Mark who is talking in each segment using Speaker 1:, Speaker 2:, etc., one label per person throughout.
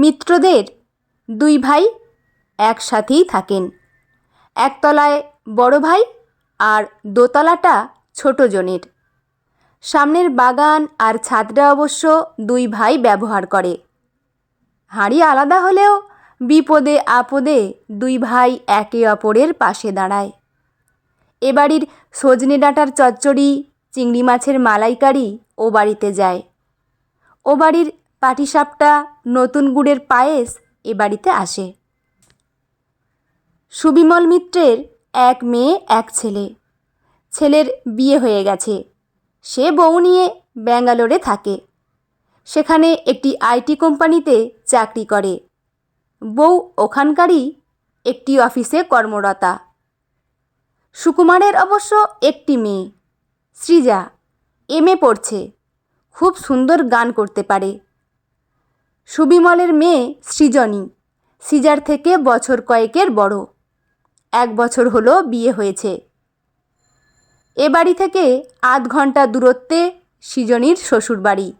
Speaker 1: মিত্রদের দুই ভাই একসাথেই থাকেন। একতলায় বড় ভাই আর দোতলাটা ছোট জনের। সামনের বাগান আর ছাদটা অবশ্য দুই ভাই ব্যবহার করে। হাঁড়ি আলাদা হলেও বিপদে আপদে দুই ভাই একে অপরের পাশে দাঁড়ায়। এ বাড়ির সজনে ডাঁটার চচ্চড়ি, চিংড়ি মাছের মালাইকারি ও বাড়িতে যায়। ও বাড়ির পাটিসাপটা, নতুন গুড়ের পায়েস এ বাড়িতে আসে। সুবিমল মিত্রের এক মেয়ে, এক ছেলে। ছেলের বিয়ে হয়ে গেছে। সে বউ নিয়ে ব্যাঙ্গালোরে থাকে। সেখানে একটি আইটি কোম্পানিতে চাকরি করে। বউ ওখানকারই একটি অফিসে কর্মরতা। সুকুমারের অবশ্য একটি মেয়ে। সৃজা, এম এ পড়ছে। খুব সুন্দর গান করতে পারে। সুবিমলের মেয়ে সৃজনী। সিজার থেকে বছর কয়েকের বড়। এক বছর হলো বিয়ে হয়েছে। এ বাড়ি থেকে আধ ঘণ্টা দূরত্বে সৃজনীর শ্বশুরবাড়ি।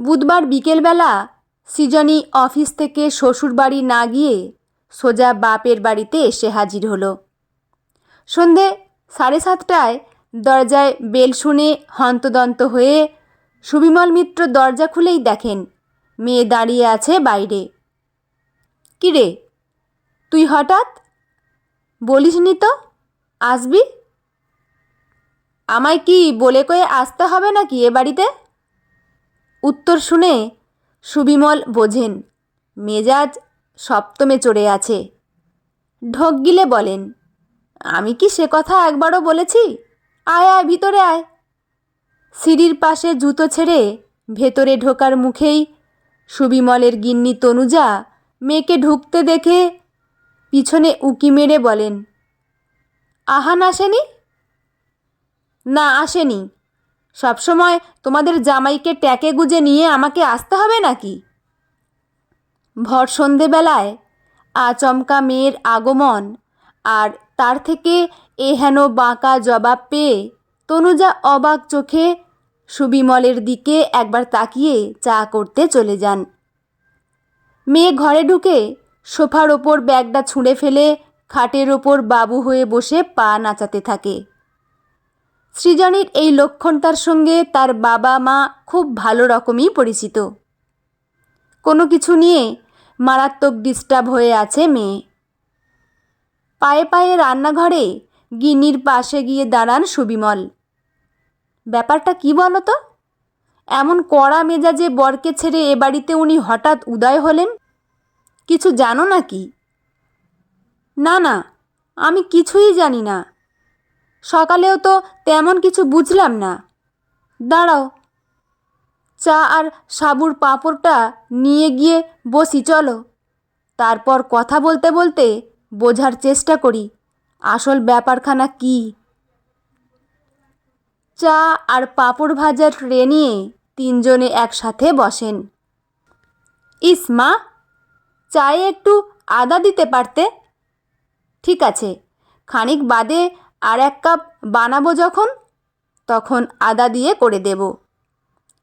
Speaker 1: বুধবার বিকেলবেলা সৃজনী অফিস থেকে শ্বশুরবাড়ি না গিয়ে সোজা বাপের বাড়িতে এসে হাজির হলো। সন্ধে সাড়ে সাতটায় দরজায় বেল শুনে হন্তদন্ত হয়ে সুবিমল মিত্র দরজা খুলেই দেখেন মেয়ে দাঁড়িয়ে আছে বাইরে। কিরে, তুই হঠাৎ? বলিসনি তো, আসবি? আমায় কি বলে কয়ে আসতে হবে নাকি এ বাড়িতে? উত্তর শুনে সুবিমল বোঝেন, মেজাজ সপ্তমে চড়ে আছে। ঢোক গিলে বলেন, আমি কি সে কথা একবারও বলেছি? আয় আয়, ভিতরে আয়। সিঁড়ির পাশে জুতো ছেড়ে ভেতরে ঢোকার মুখেই সুবিমলের গিন্নি তনুজা মেয়েকে ঢুকতে দেখে পিছনে উকি মেরে বলেন আহান আসেনি না, আসেনি। সবসময় তোমাদের জামাইকে ট্যাকে গুজে নিয়ে আমাকে আসতে হবে নাকি? ভর সন্ধেবেলায় আচমকা মেয়ের আগমন আর তার থেকে এ হেন বাঁকা জবাব পেয়ে তনুজা অবাক চোখে সুবিমলের দিকে একবার তাকিয়ে চা করতে চলে যান। মেয়ে ঘরে ঢুকে সোফার ওপর ব্যাগটা ছুঁড়ে ফেলে খাটের ওপর বাবু হয়ে বসে পা নাচাতে থাকে। সৃজনীর এই লক্ষণটার সঙ্গে তার বাবা মা খুব ভালো রকমই পরিচিত। কোনো কিছু নিয়ে মারাত্মক ডিস্টার্ব হয়ে আছে মেয়ে। পায়ে পায়ে রান্নাঘরে গিনির পাশে গিয়ে দাঁড়ান সুবিমল। ব্যাপারটা কি বলো তো এমন কড়া মেজাজে বরকে ছেড়ে এ বাড়িতে উনি হঠাৎ উদয় হলেন? কিছু জানো নাকি? না না, আমি কিছুই জানি না। সকালেও তো তেমন কিছু বুঝলাম না। দাঁড়াও। চা আর সাবুর পাঁপড়টা নিয়ে গিয়ে বসি, চলো। তারপর কথা বলতে বলতে বোঝার চেষ্টা করি, আসল ব্যাপারখানা কি? চা আর পাঁপড় ভাজার ট্রে নিয়ে তিনজনে একসাথে বসেন। ইস, মা, চায়ে একটু আদা দিতে পারতে? ঠিক আছে, খানিক বাদে আর এক কাপ বানাবো যখন, তখন আদা দিয়ে করে দেব।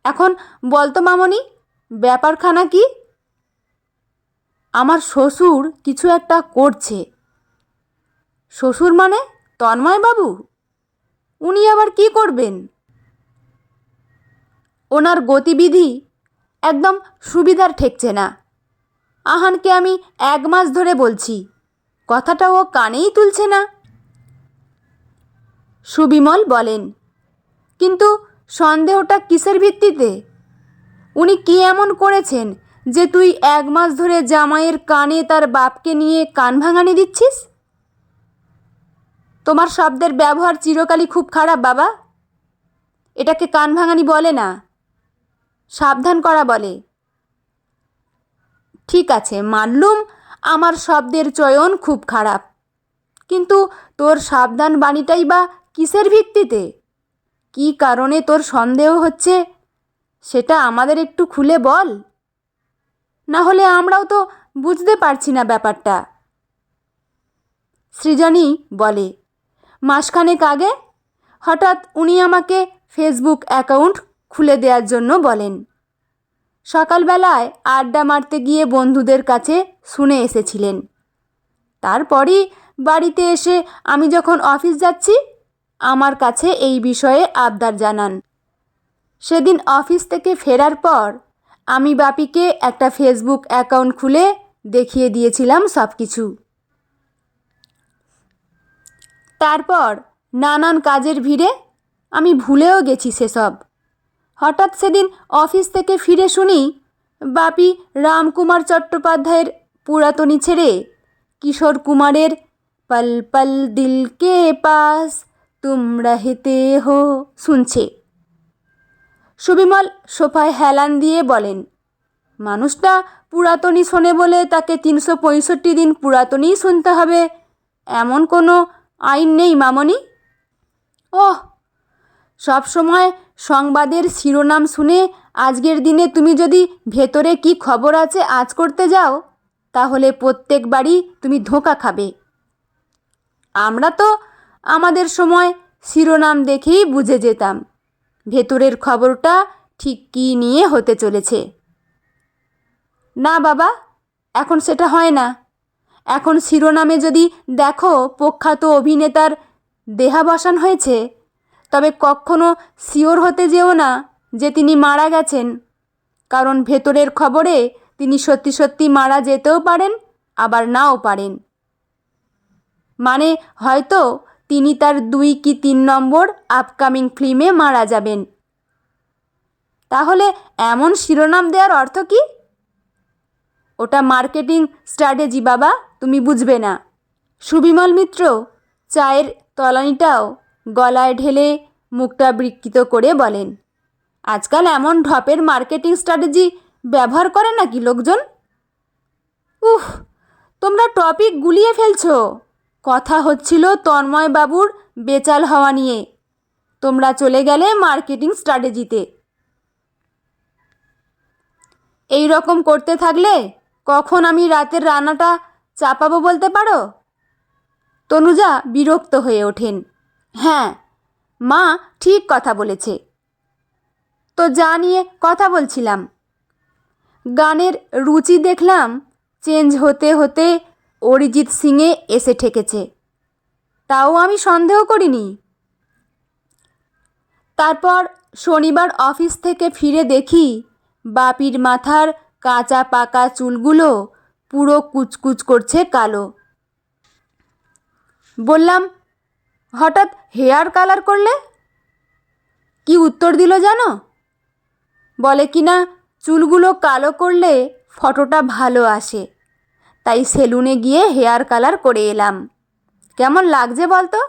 Speaker 1: এখন বলতো মামনি, ব্যাপারখানা কি? আমার শ্বশুর কিছু একটা করছে। শ্বশুর মানে তন্ময় বাবু? উনি আবার কি করবেন? ওনার গতিবিধি একদম সুবিধার ঠেকছে না। আহানকে আমি এক মাস ধরে বলছি, কথাটা ও কানেই তুলছে না। সুবিমল বলেন, কিন্তু সন্দেহটা কিসের ভিত্তিতে? উনি কি এমন করেছেন যে তুই এক মাস ধরে জামাইয়ের কানে তার বাপকে নিয়ে কান ভাঙানি দিচ্ছিস? তোমার শব্দের ব্যবহার চিরকালই খুব খারাপ, বাবা। এটাকে কান ভাঙানি বলে না। সাবধান করা বলে। ঠিক আছে, মানলুম, আমার শব্দের চয়ন খুব খারাপ। কিন্তু তোর সাবধান বাণীটাই বা কিসের ভিত্তিতে? কি কারণে তোর সন্দেহ হচ্ছে? সেটা আমাদের একটু খুলে বল। না হলে আমরাও তো বুঝতে পারছি না ব্যাপারটা। সৃজনী বলে মাসখানেক আগে হঠাৎ উনি আমাকে ফেসবুক অ্যাকাউন্ট খুলে দেওয়ার জন্য বলেন। সকালবেলায় আড্ডা মারতে গিয়ে বন্ধুদের কাছে শুনে এসেছিলেন। তারপরই বাড়িতে এসে আমি যখন অফিস যাচ্ছি, আমার কাছে এই বিষয়ে আবদার জানান। সেদিন অফিস থেকে ফেরার পর আমি বাপিকে একটা ফেসবুক অ্যাকাউন্ট খুলে দেখিয়ে দিয়েছিলাম সব কিছু তারপর নানান কাজের ভিড়ে আমি ভুলেও গেছি সেসব। হঠাৎ সেদিন অফিস থেকে ফিরে শুনি, বাপি, রামকুমার চট্টোপাধ্যায়ের পুরাতনী ছেড়ে কিশোর কুমারের পল পল দিল কে পাস তুম রহেতে হো শুনছে। সুবিমল সোফায় হেলান দিয়ে বলেন, মানুষটা পুরাতনই শোনে বলে তাকে তিনশো পঁয়ষট্টি দিন পুরাতনই শুনতে হবে। এমন কোনো আইন নেই মামনি। ওহ, সব সময় সংবাদের শিরোনাম শুনে আজকের দিনে তুমি যদি ভেতরে কি খবর আছে আজ করতে যাও, তাহলে প্রত্যেকবারই তুমি ধোঁকা খাবে। আমরা তো আমাদের সময় শিরোনাম দেখেই বুঝে যেতাম, ভেতরের খবরটা ঠিক কী নিয়ে হতে চলেছে। না বাবা, এখন সেটা হয় না। এখন শিরোনামে যদি দেখো প্রখ্যাত অভিনেতার দেহাবসান হয়েছে, তবে কখনো শিওর হতে যেও না যে তিনি মারা গেছেন। কারণ ভেতরের খবরে তিনি সত্যি সত্যি মারা যেতেও পারেন, আবার নাও পারেন। মানে হয়তো তিনি তার দুই কি তিন নম্বর আপকামিং ফিল্মে মারা যাবেন। তাহলে এমন শিরোনাম দেওয়ার অর্থ কি? ওটা মার্কেটিং স্ট্র্যাটেজি বাবা। তুমি বুঝবে না। সুবিমল মিত্র, চায়ের তলানিটাও গলায় ঢেলে মুখটা বিকৃত করে বলেন, আজকাল এমন ঢপের মার্কেটিং স্ট্র্যাটেজি ব্যবহার করে নাকি লোকজন? উফ, তোমরা টপিক গুলিয়ে ফেলছো। কথা হচ্ছিল তন্ময় বাবুর বেচাল হওয়া নিয়ে। তোমরা চলে গেলে মার্কেটিং স্ট্র্যাটেজিতে। এই রকম করতে থাকলে কখন আমি রাতের রান্নাটা চাপাবো বলতে পারো? তনুজা বিরক্ত হয়ে ওঠেন। হ্যাঁ মা ঠিক কথা বলেছে। তো যা নিয়ে কথা বলছিলাম। গানের রুচি দেখলাম চেঞ্জ হতে হতে অরিজিৎ সিংয়ে এসে ঠেকেছে। তাও আমি সন্দেহ করিনি। তারপর শনিবার অফিস থেকে ফিরে দেখি বাপির মাথার কাঁচা পাকা চুলগুলো পুরো কুচকুচ করছে কালো। বললাম, হঠাৎ হেয়ার কালার করলে? কি উত্তর দিল জানো? বলে কি না, চুলগুলো কালো করলে ফটোটা ভালো আসে। তাই সেলুনে গিয়ে হেয়ার কালার করে এলাম। কেমন লাগছে বলতো?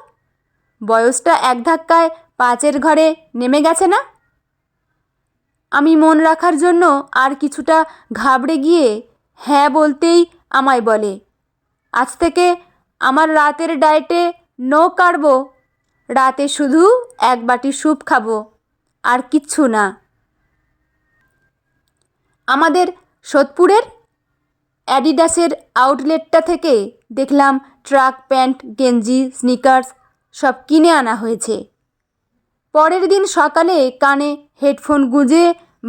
Speaker 1: বয়সটা এক ধাক্কায় পাঁচের ঘরে নেমে গেছে না? আমি মন রাখার জন্য আর কিছুটা ঘাবড়ে গিয়ে হ্যাঁ বলতেই আমায় বলে, আজ থেকে আমার রাতের ডায়েটে নো কাটবো রাতে শুধু এক বাটি স্যুপ খাব, আর কিচ্ছু না। আমাদের সোদপুরের অ্যাডিডাসের আউটলেটটা থেকে দেখলাম ট্রাক প্যান্ট, গেঞ্জি, স্নিকার্স সব কিনে আনা হয়েছে। পরের দিন সকালে কানে হেডফোন গুঁজে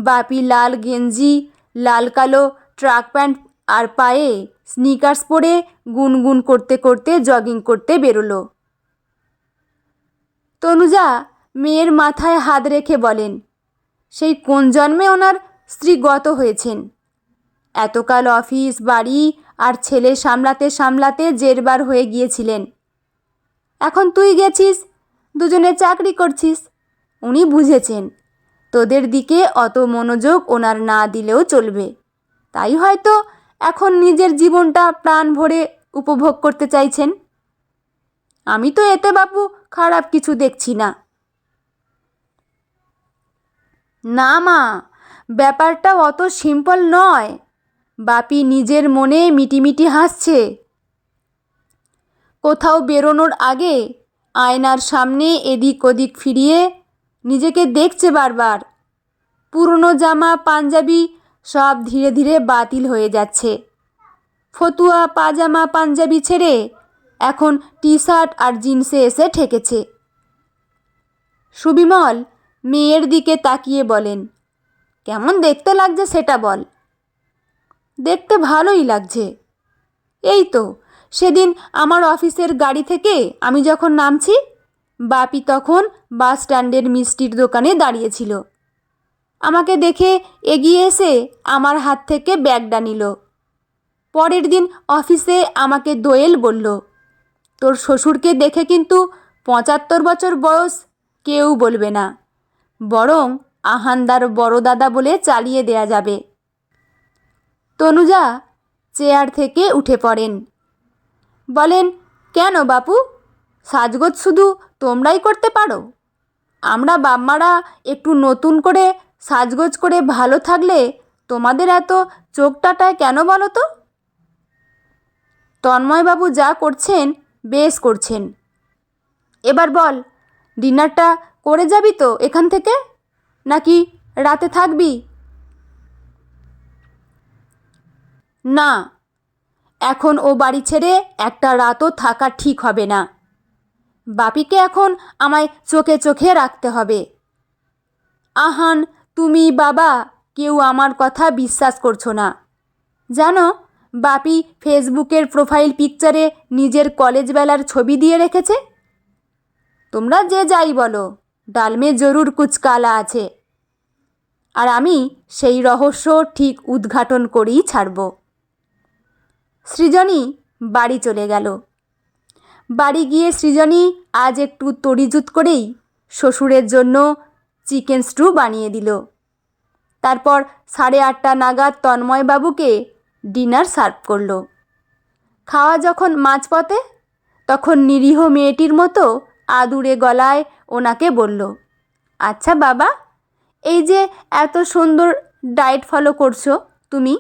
Speaker 1: বাপি লাল গেঞ্জি, লাল কালো ট্রাক প্যান্ট আর পায়ে স্নিকার্স পরে গুনগুন করতে করতে জগিং করতে বেরোলো। তনুজা মেয়ের মাথায় হাত রেখে বলেন, সেই কোন জন্মে ওনার স্ত্রী গত হয়েছেন? এতকাল অফিস, বাড়ি আর ছেলে সামলাতে সামলাতে জেরবার হয়ে গিয়েছিলেন। এখন তুই গেছিস, দুজনে চাকরি করছিস, উনি বুঝেছেন, তোদের দিকে অত মনোযোগ ওনার না দিলেও চলবে। তাই হয়তো এখন নিজের জীবনটা প্রাণ ভরে উপভোগ করতে চাইছেন। আমি তো এতে বাপু খারাপ কিছু দেখছি না। না মা, ব্যাপারটা অত সিম্পল নয়। বাপি নিজের মনে মিটিমিটি হাসছে। কোথাও বেরোনোর আগে আয়নার সামনে এদিক ওদিক ফিরিয়ে নিজেকে দেখছে বারবার। পুরনো জামা, পাঞ্জাবি সব ধীরে ধীরে বাতিল হয়ে যাচ্ছে। ফতুয়া, পাজামা, পাঞ্জাবি ছেড়ে এখন টি শার্ট আর জিন্সে এসে ঠেকেছে। সুবিমল মেয়ের দিকে তাকিয়ে বলেন, কেমন দেখতে লাগছে সেটা বল। দেখতে ভালোই লাগছে। এই তো, সেদিন আমার অফিসের গাড়ি থেকে আমি যখন নামছি, বাপি তখন বাস স্ট্যান্ডের মিষ্টির দোকানে দাঁড়িয়েছিল আমাকে দেখে এগিয়ে এসে আমার হাত থেকে ব্যাগটা নিল। পরের দিন অফিসে আমাকে দোয়েল বলল, তোর শ্বশুরকে দেখে কিন্তু পঁচাত্তর বছর বয়স কেউ বলবে না। বরং আহানদার বড় দাদা বলে চালিয়ে দেয়া যাবে। তনুজা চেয়ার থেকে উঠে পড়েন। বলেন, কেন বাপু? সাজগোজ শুধু তোমরাই করতে পারো? আমরা বাপমারা একটু নতুন করে সাজগোজ করে ভালো থাকলে তোমাদের এত চোখটাটায় কেন বলো তো? তন্ময়বাবু যা করছেন, বেশ করছেন। এবার বল, ডিনারটা করে যাবি তো এখান থেকে? নাকি রাতে থাকবি? না, এখন ও বাড়ি ছেড়ে একটা রাতও থাকা ঠিক হবে না। বাপিকে এখন আমায় চোখে চোখে রাখতে হবে। আহান তুমি বাবা, কেউ আমার কথা বিশ্বাস করছ না। জানো, বাপি ফেসবুকের প্রোফাইল পিকচারে নিজের কলেজ বেলার ছবি দিয়ে রেখেছে? তোমরা যে যাই বলো, ডালমে জরুর কুচকালা আছে। আর আমি সেই রহস্য ঠিক উদ্ঘাটন করেই ছাড়ব। সৃজনী বাড়ি চলে গেল। বাড়ি গিয়ে সৃজনী আজ একটু তড়িজুত করেই শ্বশুরের জন্য চিকেন স্টু বানিয়ে দিল। তারপর সাড়ে আটটা নাগাদ তন্ময়বাবুকে ডিনার সার্ভ করল। খাওয়া যখন মাঝপথে, তখন নিরীহ মেয়েটির মতো আদুরে গলায় ওনাকে বলল আচ্ছা বাবা, এই যে এত সুন্দর ডায়েট ফলো করছ তুমি,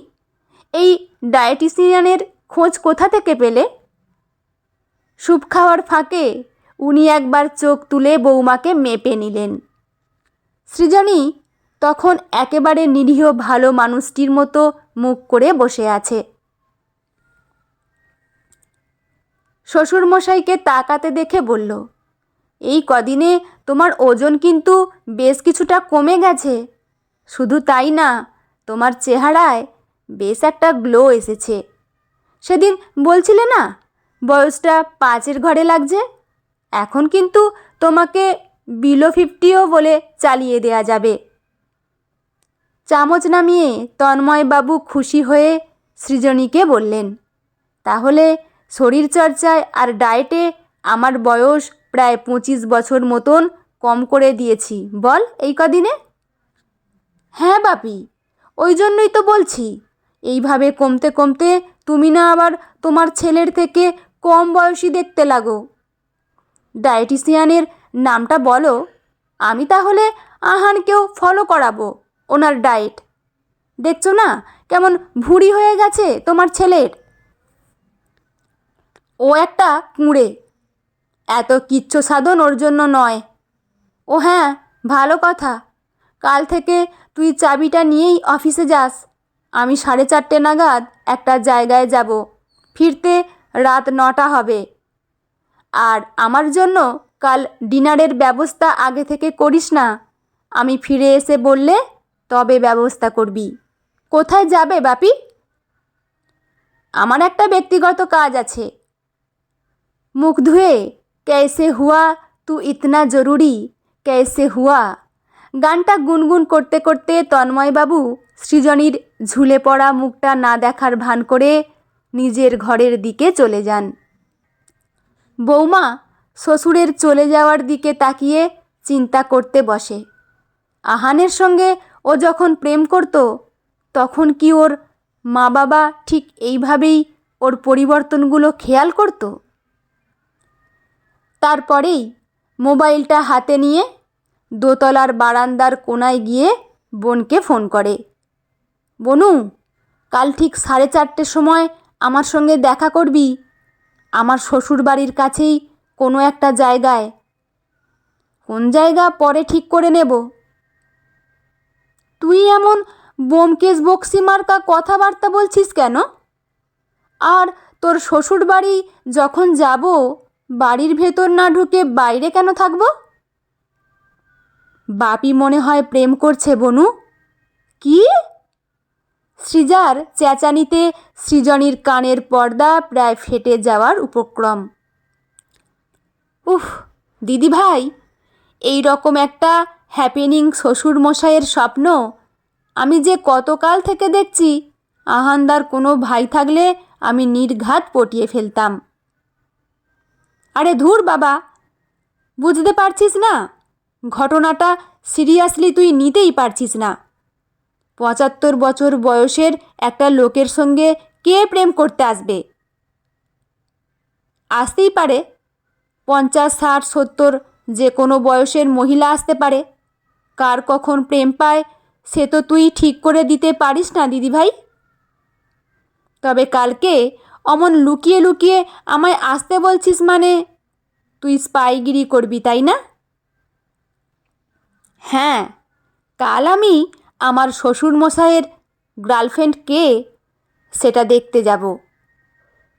Speaker 1: এই ডায়েটিসিয়ানের খোঁজ কোথা থেকে পেলে? স্যুপ খাওয়ার ফাঁকে উনি একবার চোখ তুলে বৌমাকে মেপে নিলেন। সৃজনী তখন একেবারে নিরীহ ভালো মানুষটির মতো মুখ করে বসে আছে। শ্বশুরমশাইকে তাকাতে দেখে বলল, এই কদিনে তোমার ওজন কিন্তু বেশ কিছুটা কমে গেছে। শুধু তাই না, তোমার চেহারায় বেশ একটা গ্লো এসেছে। সেদিন বলছিলে না, বয়সটা পাঁচের ঘরে লাগছে? এখন কিন্তু তোমাকে বিলো ফিফটিও বলে চালিয়ে দেয়া যাবে। চামচ নামিয়ে তন্ময়বাবু খুশি হয়ে সৃজনীকে বললেন, তাহলে শরীরচর্চায় আর ডায়েটে আমার বয়স প্রায় পঁচিশ বছর মতন কম করে দিয়েছি, বল এই কদিনে? হ্যাঁ বাপি, ওই জন্যই তো বলছি, এইভাবে কমতে কমতে তুমি না আবার তোমার ছেলের থেকে কম বয়সী দেখতে লাগো। ডায়েটিসিয়ানের নামটা বলো। আমি তাহলে আহানকেও ফলো করাবো ওনার ডায়েট দেখছ না? কেমন ভুঁড়ি হয়ে গেছে তোমার ছেলের? ও একটা কুঁড়ে। এত কিচ্ছ সাধন ওর জন্য নয়। ও হ্যাঁ ভালো কথা। কাল থেকে তুই চাবিটা নিয়েই অফিসে যাস। আমি সাড়ে চারটে নাগাদ একটা জায়গায় যাব। ফিরতে রাত নটা হবে। আর আমার জন্য কাল ডিনারের ব্যবস্থা আগে থেকে করিস না। আমি ফিরে এসে বললে, তবে ব্যবস্থা করবি। কোথায় যাবে বাপি? আমার একটা ব্যক্তিগত কাজ আছে। মুখ ধুয়ে ক্যাসে হুয়া, তু ইতনা জরুরি ক্যাসে হুয়া। গানটা গুনগুন করতে করতে তন্ময়বাবু সৃজনীর ঝুলে পড়া মুখটা না দেখার ভান করে নিজের ঘরের দিকে চলে যান। বৌমা শ্বশুরের চলে যাওয়ার দিকে তাকিয়ে চিন্তা করতে বসে। আহানের সঙ্গে ও যখন প্রেম করত, তখন কি ওর মা বাবা ঠিক এইভাবেই ওর পরিবর্তনগুলো খেয়াল করতো? তারপরেই মোবাইলটা হাতে নিয়ে দোতলার বারান্দার কোনায় গিয়ে বোনকে ফোন করে। বনু, কাল ঠিক সাড়ে চারটের সময় আমার সঙ্গে দেখা করবি? আমার শ্বশুর বাড়ির কাছেই কোনো একটা জায়গায়। কোন জায়গা পরে ঠিক করে নেব? তুই এমন বোমকেশ বক্সি মার্কা কথাবার্তা বলছিস কেন? আর তোর শ্বশুর বাড়ি যখন যাব, বাড়ির ভেতর না ঢুকে বাইরে কেন থাকব? বাপি মনে হয় প্রেম করছে, বনু। কি? সৃজার চেঁচানিতে সৃজনীর কানের পর্দা প্রায় ফেটে যাওয়ার উপক্রম। উফ দিদি ভাই এই রকম একটা হ্যাপেনিং শ্বশুর মশাইয়ের স্বপ্ন আমি যে কতকাল থেকে দেখছি, আহানদার কোনো ভাই থাকলে আমি নির্ঘাত পটিয়ে ফেলতাম। আরে ধুর বাবা, বুঝতে পারছিস না, ঘটনাটা সিরিয়াসলি তুই নিতেই পারছিস না। পঁচাত্তর বছর বয়সের একটা লোকের সঙ্গে কে প্রেম করতে আসবে? আসতেই পারে পঞ্চাশ, ষাট, সত্তর যে কোনো বয়সের মহিলা আসতে পারে। কার কখন প্রেম পায়, সে তো তুই ঠিক করে দিতে পারিস না, দিদিভাই। তবে কালকে অমন লুকিয়ে লুকিয়ে আমায় আসতে বলছিস মানে? তুই স্পাইগিরি করবি, তাই না? হ্যাঁ কাল আমি আমার শ্বশুরমশাইয়ের গার্লফ্রেন্ড কে সেটা দেখতে যাব।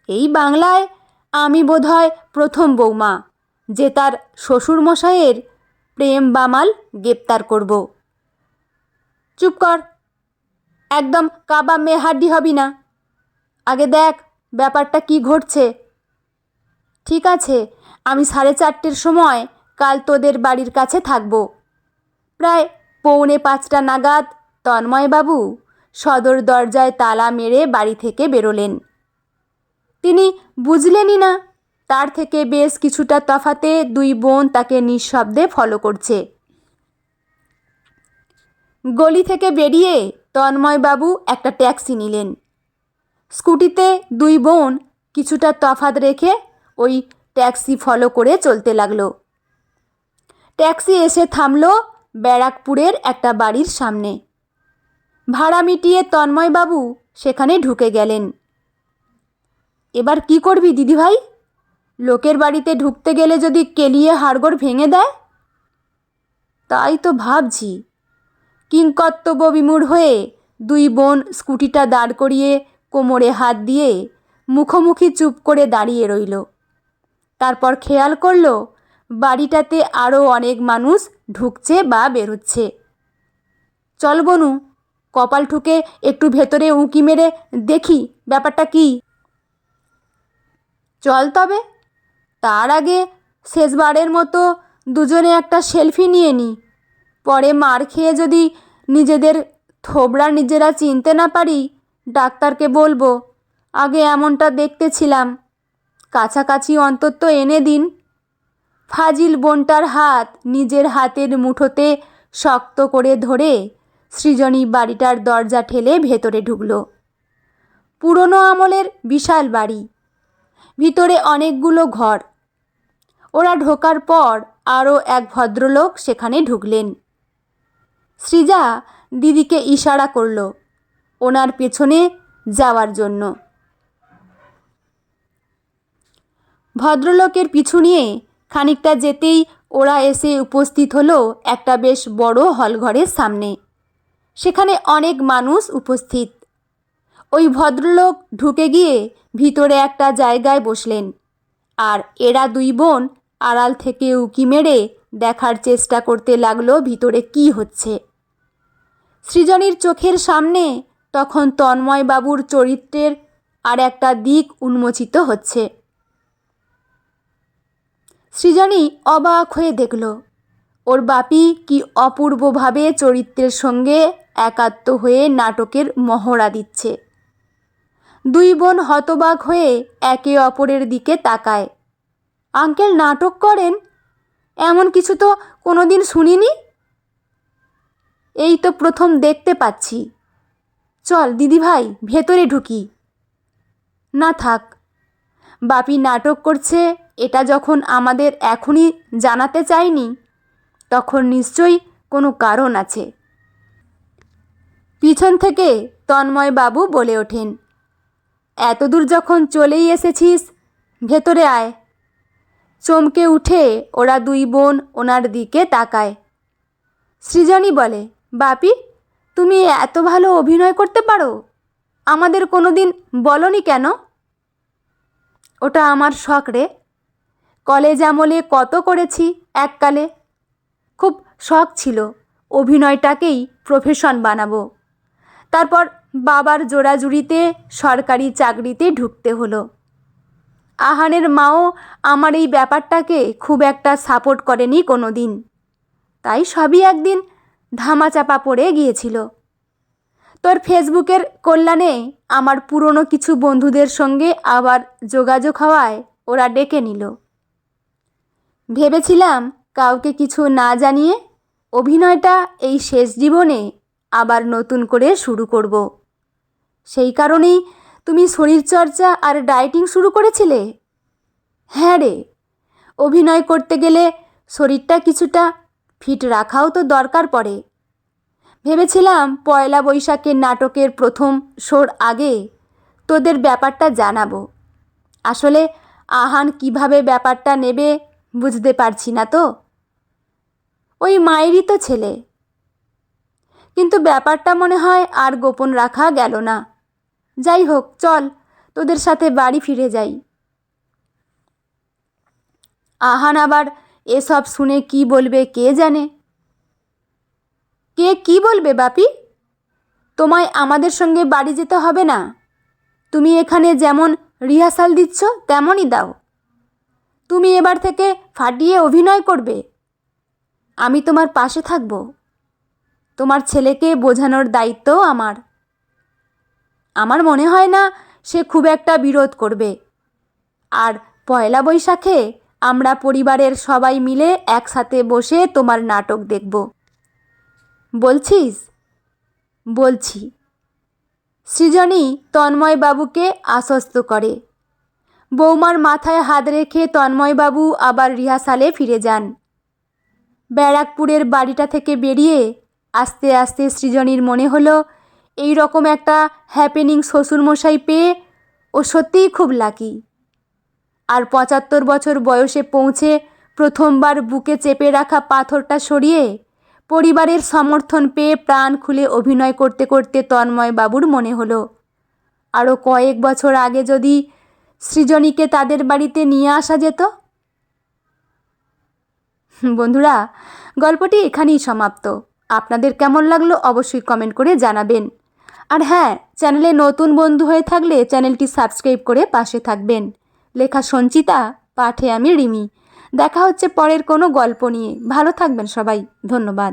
Speaker 1: এই বাংলায় আমি বোধহয় প্রথম বৌমা, যে তার শ্বশুরমশাইয়ের প্রেম বামাল গ্রেপ্তার করব। চুপ কর। একদম কাবা মেয়ে হাড্ডি হবি না। আগে দেখ ব্যাপারটা কি ঘটছে। ঠিক আছে, আমি সাড়ে চারটের সময় কাল তোদের বাড়ির কাছে থাকব। প্রায় পৌনে পাঁচটা নাগাদ তন্ময়বাবু সদর দরজায় তালা মেরে বাড়ি থেকে বেরোলেন। তিনি বুঝলেনই না। তার থেকে বেশ কিছুটা তফাতে দুই বোন তাকে নিঃশব্দে ফলো করছে। গলি থেকে বেরিয়ে তন্ময়বাবু একটা ট্যাক্সি নিলেন। স্কুটিতে দুই বোন কিছুটা তফাত রেখে ওই ট্যাক্সি ফলো করে চলতে লাগল। ট্যাক্সি এসে থামলো ব্যারাকপুরের একটা বাড়ির সামনে। ভাড়া মিটিয়ে তন্ময়বাবু সেখানে ঢুকে গেলেন। এবার কি করবি, দিদিভাই? লোকের বাড়িতে ঢুকতে গেলে যদি কেলিয়ে হাড়গোড় ভেঙে দেয়? তাই তো ভাবছি। কিংকর্তব্য বিমূঢ় হয়ে দুই বোন স্কুটিটা দাঁড় করিয়ে কোমরে হাত দিয়ে মুখোমুখি চুপ করে দাঁড়িয়ে রইল। তারপর খেয়াল করল, বাড়িটাতে আরও অনেক মানুষ ঢুকছে বা বেরোচ্ছে। চল বনু, কপাল ঠুকে একটু ভেতরে উঁকি মেরে দেখি ব্যাপারটা কি? চল তবে। তার আগে শেষবারের মতো দুজনে একটা সেলফি নিয়ে নি। পরে মার খেয়ে যদি নিজেদের থোবড়া নিজেরা চিনতে না পারি, ডাক্তারকে বলব, আগে এমনটা দেখতে ছিলাম কাছাকাছি অন্তত এনে দিন। ফাজিল বোনটার হাত নিজের হাতের মুঠোতে শক্ত করে ধরে সৃজনী বাড়িটার দরজা ঠেলে ভেতরে ঢুকলো। পুরনো আমলের বিশাল বাড়ি। ভিতরে অনেকগুলো ঘর। ওরা ঢোকার পর আরও এক ভদ্রলোক সেখানে ঢুকলেন। সৃজা দিদিকে ইশারা করল ওনার পেছনে যাওয়ার জন্য। ভদ্রলোকের পিছু নিয়ে খানিকটা যেতেই ওরা এসে উপস্থিত হলো একটা বেশ বড় হলঘরের সামনে। সেখানে অনেক মানুষ উপস্থিত। ওই ভদ্রলোক ঢুকে গিয়ে ভিতরে একটা জায়গায় বসলেন। আর এরা দুই বোন আড়াল থেকে উকি মেরে দেখার চেষ্টা করতে লাগল ভিতরে কি হচ্ছে। সৃজনীর চোখের সামনে তখন তন্ময়বাবুর চরিত্রের আর একটা দিক উন্মোচিত হচ্ছে। সৃজনী অবাক হয়ে দেখল, ওর বাপি কি অপূর্বভাবে চরিত্রের সঙ্গে একাত্ম হয়ে নাটকের মহড়া দিচ্ছে। দুই বোন হতবাক হয়ে একে অপরের দিকে তাকায়। আঙ্কেল নাটক করেন? এমন কিছু তো কোনো দিন শুনিনি? এই তো প্রথম দেখতে পাচ্ছি। চল, দিদিভাই, ভেতরে ঢুকি। না থাক, বাপি নাটক করছে, এটা যখন আমাদের এখনই জানাতে চাইনি তখন নিশ্চয়ই কোনো কারণ আছে। পিছন থেকে তন্ময় বাবু বলে ওঠেন। এতদূর যখন চলেই এসেছিস, ভেতরে আয়। চমকে উঠে ওরা দুই বোন ওনার দিকে তাকায়। সৃজনী বলে, বাপি, তুমি এত ভালো অভিনয় করতে পারো? আমাদের কোনো দিন বলনি কেন? ওটা আমার শখ রে। কলেজ আমলে কত করেছি এককালে। খুব শখ ছিল অভিনয়টাকেই প্রফেশন বানাবো। তারপর বাবার জোড়াজুড়িতে সরকারি চাকরিতে ঢুকতে হলো। আহানের মাও আমার এই ব্যাপারটাকে খুব একটা সাপোর্ট করেনি কোনো দিন তাই সবই একদিন ধামাচাপা পড়ে গিয়েছিল। তোর ফেসবুকের কল্যাণে আমার পুরনো কিছু বন্ধুদের সঙ্গে আবার যোগাযোগ হওয়ায় ওরা ডেকে নিল। ভেবেছিলাম কাউকে কিছু না জানিয়ে অভিনয়টা এই শেষ জীবনে আবার নতুন করে শুরু করব। সেই কারণেই তুমি শরীরচর্চা আর ডায়েটিং শুরু করেছিলে? হ্যাঁ রে। অভিনয় করতে গেলে শরীরটা কিছুটা ফিট রাখাও তো দরকার পড়ে। ভেবেছিলাম পয়লা বৈশাখের নাটকের প্রথম শোর আগে তোদের ব্যাপারটা জানাব। আসলে আহান কীভাবে ব্যাপারটা নেবে বুঝতে পারছি না তো। ওই মায়েরই তো ছেলে। কিন্তু ব্যাপারটা মনে হয় আর গোপন রাখা গেল না। যাই হোক, চল, তোদের সাথে বাড়ি ফিরে যাই। আহান আবার এসব শুনে কি বলবে কে জানে? কে কি বলবে বাপি? তোমায় আমাদের সঙ্গে বাড়ি যেতে হবে না। তুমি এখানে যেমন রিহার্সাল দিচ্ছ, তেমনই দাও। তুমি এবার থেকে ফাটিয়ে অভিনয় করবে। আমি তোমার পাশে থাকব। তোমার ছেলেকে বোঝানোর দায়িত্বও আমার। আমার মনে হয় না সে খুব একটা বিরোধ করবে। আর পয়লা বৈশাখে আমরা পরিবারের সবাই মিলে একসাথে বসে তোমার নাটক দেখব। বলছিস? বলছি। সৃজনী তন্ময়বাবুকে আশ্বস্ত করে। বৌমার মাথায় হাত রেখে তন্ময়বাবু আবার রিহার্সালে ফিরে যান। ব্যারাকপুরের বাড়িটা থেকে বেরিয়ে আস্তে আস্তে সৃজনীর মনে হলো এই রকম একটা হ্যাপেনিং শ্বশুরমশাই পেয়ে ও সত্যিই খুব লাকি আর পঁচাত্তর বছর বয়সে পৌঁছে প্রথমবার বুকে চেপে রাখা পাথরটা সরিয়ে পরিবারের সমর্থন পেয়ে প্রাণ খুলে অভিনয় করতে করতে তন্ময় বাবুর মনে হলো। আরও কয়েক বছর আগে যদি সৃজনীকে তাদের বাড়িতে নিয়ে আসা যেত? বন্ধুরা, গল্পটি এখানেই সমাপ্ত। আপনাদের কেমন লাগল অবশ্যই কমেন্ট করে জানাবেন। আর হ্যাঁ চ্যানেলে নতুন বন্ধু হয়ে থাকলে চ্যানেলটি সাবস্ক্রাইব করে পাশে থাকবেন। লেখা সঞ্চিতা, পাঠে আমি রিমি। দেখা হচ্ছে পরের কোনো গল্প নিয়ে। ভালো থাকবেন সবাই। ধন্যবাদ।